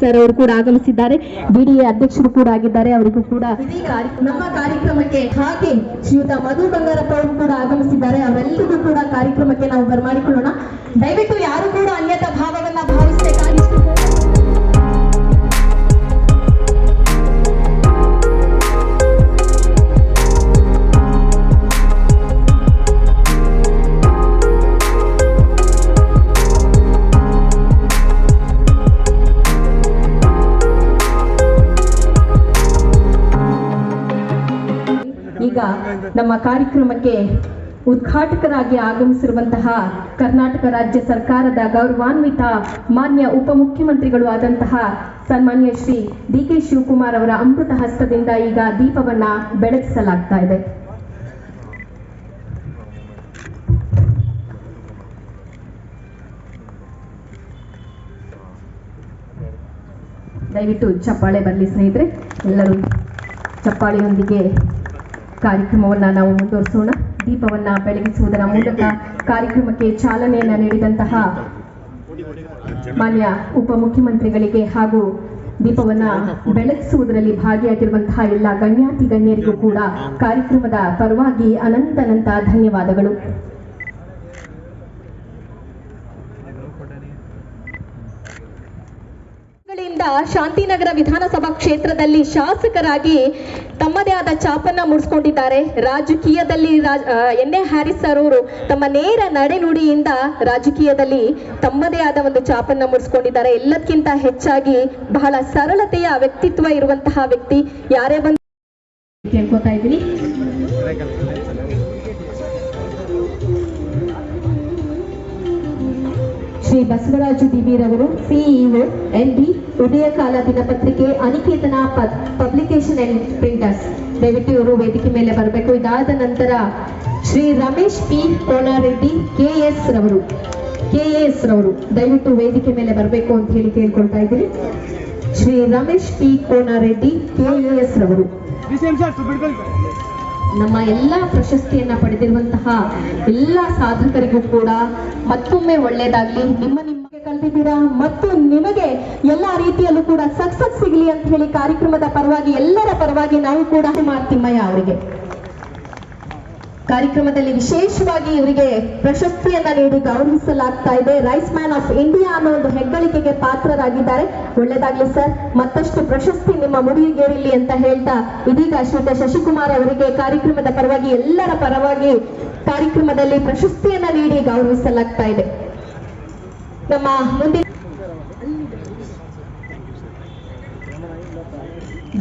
Sir ಅವರು ಕೂಡ ಆಗಮಿಸಿದ್ದಾರೆ. ಬಿಡಿಎ ಅಧ್ಯಕ್ಷರು ಕೂಡ ಆಗಿದ್ದಾರೆ. ಅವರಿಗೂ ಕೂಡ ನಮ್ಮ ಕಾರ್ಯಕ್ರಮಕ್ಕೆ ಹಾಗೆ ಶ್ರೀಯುತ ಮಧು ಬಂಗಾರಪ್ಪ ಅವರು ಕೂಡ ಆಗಮಿಸಿದ್ದಾರೆ. ಅವರೆಲ್ಲರಿಗೂ ಕೂಡ ಕಾರ್ಯಕ್ರಮಕ್ಕೆ ನಾವು ಬರಮಾಡಿಕೊಳ್ಳೋಣ. ದಯವಿಟ್ಟು ಯಾರು ಕೂಡ ನಮ್ಮ ಕಾರ್ಯಕ್ರಮಕ್ಕೆ ಉದ್ಘಾಟಕರಾಗಿ ಆಗಮಿಸಿರುವಂತಹ ಕರ್ನಾಟಕ ರಾಜ್ಯ ಸರ್ಕಾರದ ಗೌರವಾನ್ವಿತ ಮಾನ್ಯ ಉಪಮುಖ್ಯಮಂತ್ರಿಗಳು ಆದಂತಹ ಸನ್ಮಾನ್ಯ ಶ್ರೀ ಡಿ ಕೆ ಶಿವಕುಮಾರ್ ಅವರ ಅಮೃತ ಹಸ್ತದಿಂದ ಈಗ ದೀಪವನ್ನ ಬೆಳಗಿಸಲಾಗ್ತಾ ಇದೆ. ದಯವಿಟ್ಟು ಚಪ್ಪಾಳೆ ಬರಲಿ ಸ್ನೇಹಿತರೆ, ಎಲ್ಲರೂ ಚಪ್ಪಾಳೆಯೊಂದಿಗೆ ಕಾರ್ಯಕ್ರಮವನ್ನ ನಾವು ಮುಂದುವರಿಸೋಣ. ದೀಪವನ್ನ ಬೆಳಗಿಸುವುದರ ಮೂಲಕ ಕಾರ್ಯಕ್ರಮಕ್ಕೆ ಚಾಲನೆಯನ್ನ ನೀಡಿದಂತಹ ಮಾನ್ಯ ಉಪಮುಖ್ಯಮಂತ್ರಿಗಳಿಗೆ ಹಾಗೂ ದೀಪವನ್ನ ಬೆಳಗಿಸುವುದರಲ್ಲಿ ಭಾಗಿಯಾಗಿರುವಂತಹ ಎಲ್ಲ ಗಣ್ಯಾತಿ ಗಣ್ಯರಿಗೂ ಕೂಡ ಕಾರ್ಯಕ್ರಮದ ಪರವಾಗಿ ಅನಂತನಂತ ಧನ್ಯವಾದಗಳು. ಗಳಿಂದ ಶಾಂತಿನಗರ ವಿಧಾನಸಭಾ ಕ್ಷೇತ್ರದಲ್ಲಿ ಶಾಸಕರಾಗಿ ತಮ್ಮದೇ ಆದ ಚಾಪನ್ನ ಮೂಡಿಸ್ಕೊಂಡಿದ್ದಾರೆ. ರಾಜಕೀಯದಲ್ಲಿ ಎನ್ ಎ ಹ್ಯಾರಿಸ್ ಸರ್ ಅವರು ತಮ್ಮ ನೇರ ನಡೆನುಡಿಯಿಂದ ರಾಜಕೀಯದಲ್ಲಿ ತಮ್ಮದೇ ಆದ ಒಂದು ಚಾಪನ್ನ ಮುಡಿಸ್ಕೊಂಡಿದ್ದಾರೆ. ಎಲ್ಲದಕ್ಕಿಂತ ಹೆಚ್ಚಾಗಿ ಬಹಳ ಸರಳತೆಯ ವ್ಯಕ್ತಿತ್ವ ಇರುವಂತಹ ವ್ಯಕ್ತಿ ಯಾರೇ ಬಂದು ಕೇಳ್ಕೊತಾ ಇದ್ದೀನಿ. ಶ್ರೀ ಬಸವರಾಜು ದಿವೀರವರು ಸಿಇಒ ಉದಯ ಕಾಲ ದಿನಪತ್ರಿಕೆ, ಅನಿಕೇತನ ಪಬ್ಲಿಕೇಶನ್ ಅಂಡ್ ಪ್ರಿಂಟರ್ಸ್ ದಯವಿಟ್ಟು ಇವರು ವೇದಿಕೆ ಮೇಲೆ ಬರಬೇಕು. ಇದಾದ ನಂತರ ಶ್ರೀ ರಮೇಶ್ ಪಿ. ಕೋಲಾರೆಡ್ಡಿ, ಕೆಎಸ್ ರವರು. ಕೆ ಎಸ್ ರವರು, ದಯವಿಟ್ಟು ವೇದಿಕೆ ಮೇಲೆ ಬರಬೇಕು ಅಂತ ಹೇಳಿ ಕೇಳ್ಕೊಳ್ತಾ ಇದ್ದೀನಿ Shri Ramesh P. Konareddy K S ರವರು ನಮ್ಮ ಎಲ್ಲ ಪ್ರಶಸ್ತಿಯನ್ನ ಪಡೆದಿರುವಂತಹ ಎಲ್ಲ ಸಾಧಕರಿಗೂ ಕೂಡ ಮತ್ತೊಮ್ಮೆ ಒಳ್ಳೇದಾಗ್ಲಿ ನಿಮ್ಮ ನಿಮಗೆ ಕಲ್ತಿದ್ದೀರಾ? ಮತ್ತು ನಿಮಗೆ ಎಲ್ಲಾ ರೀತಿಯಲ್ಲೂ ಕೂಡ ಸಕ್ಸಸ್ ಸಿಗಲಿ ಅಂತ ಹೇಳಿ ಕಾರ್ಯಕ್ರಮದ ಪರವಾಗಿ ಎಲ್ಲರ ಪರವಾಗಿ ನಾವು ಕೂಡ ಮಾಡ್ತಿಮ್ಮಯ್ಯ ತಿಮ್ಮಯ್ಯ ಅವರಿಗೆ. ಕಾರ್ಯಕ್ರಮದಲ್ಲಿ ವಿಶೇಷವಾಗಿ ಇವರಿಗೆ ಪ್ರಶಸ್ತಿಯನ್ನ ನೀಡಿ ಗೌರವಿಸಲಾಗ್ತಾ ಇದೆ. ರೈಸ್ ಮ್ಯಾನ್ ಆಫ್ ಇಂಡಿಯಾ ಅನ್ನೋ ಒಂದು ಹೆಗ್ಗಳಿಕೆಗೆ ಪಾತ್ರರಾಗಿದ್ದಾರೆ. ಒಳ್ಳೇದಾಗ್ಲಿ ಸರ್, ಮತ್ತಷ್ಟು ಪ್ರಶಸ್ತಿ ನಿಮ್ಮ ಮುಡಿಗೇರಿಲಿ ಅಂತ ಹೇಳ್ತಾ ಇದೀಗ ಶ್ರೀತ ಶಶಿಕುಮಾರ್ ಅವರಿಗೆ ಕಾರ್ಯಕ್ರಮದ ಪರವಾಗಿ ಎಲ್ಲರ ಪರವಾಗಿ ಕಾರ್ಯಕ್ರಮದಲ್ಲಿ ಪ್ರಶಸ್ತಿಯನ್ನ ನೀಡಿ ಗೌರವಿಸಲಾಗ್ತಾ ಇದೆ. ನಮ್ಮ ಮುಂದಿನ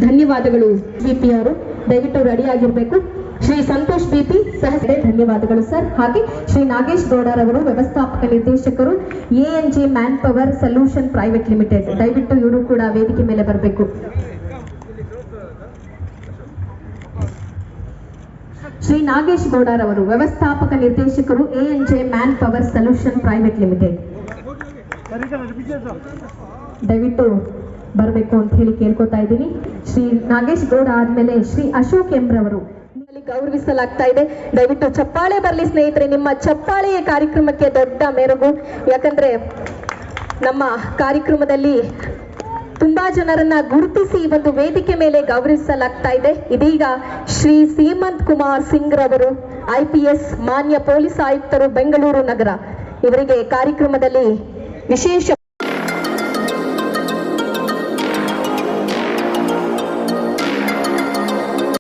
ಧನ್ಯವಾದಗಳು ಬಿಪಿ ಅವರು. ದಯವಿಟ್ಟು ರೆಡಿ ಆಗಿರ್ಬೇಕು. ಶ್ರೀ ಸಂತೋಷ್ ಬಿಪಿ ಸಹ ಧನ್ಯವಾದಗಳು ಸರ್. ಹಾಗೆ ಶ್ರೀ ನಾಗೇಶ್ ಗೌಡರ್ ಅವರು ವ್ಯವಸ್ಥಾಪಕ ನಿರ್ದೇಶಕರು AN G manpower solution private limited ದಯವಿಟ್ಟು ಇವರು ಕೂಡ ವೇದಿಕೆ ಮೇಲೆ ಬರಬೇಕು. ಶ್ರೀ ನಾಗೇಶ್ ಗೌಡರವರು ವ್ಯವಸ್ಥಾಪಕ ನಿರ್ದೇಶಕರು AN J manpower solution private limited ದಯವಿಟ್ಟು ಬರಬೇಕು ಅಂತ ಹೇಳಿ ಕೇಳ್ಕೊತಾ ಇದ್ದೀನಿ. ಶ್ರೀ ನಾಗೇಶ್ ಗೌಡ ಆದ್ಮೇಲೆ ಶ್ರೀ ಅಶೋಕ್ ಎಂಬ್ರವರು ಗೌರವಿಸಲಾಗ್ತಾ ಇದೆ. ದಯವಿಟ್ಟು ಚಪ್ಪಾಳೆ ಬರಲಿ ಸ್ನೇಹಿತರೆ, ನಿಮ್ಮ ಚಪ್ಪಾಳೆಯ ಕಾರ್ಯಕ್ರಮಕ್ಕೆ ದೊಡ್ಡ ಮೆರುಗು. ಯಾಕಂದ್ರೆ ನಮ್ಮ ಕಾರ್ಯಕ್ರಮದಲ್ಲಿ ತುಂಬಾ ಜನರನ್ನ ಗುರುತಿಸಿ ಒಂದು ವೇದಿಕೆ ಮೇಲೆ ಗೌರವಿಸಲಾಗ್ತಾ ಇದೆ. ಇದೀಗ ಶ್ರೀ ಸೀಮಂತ್ ಕುಮಾರ್ ಸಿಂಗ್ ರವರು ಐ ಮಾನ್ಯ ಪೊಲೀಸ್ ಆಯುಕ್ತರು, ಬೆಂಗಳೂರು ನಗರ. ಇವರಿಗೆ ಕಾರ್ಯಕ್ರಮದಲ್ಲಿ ವಿಶೇಷ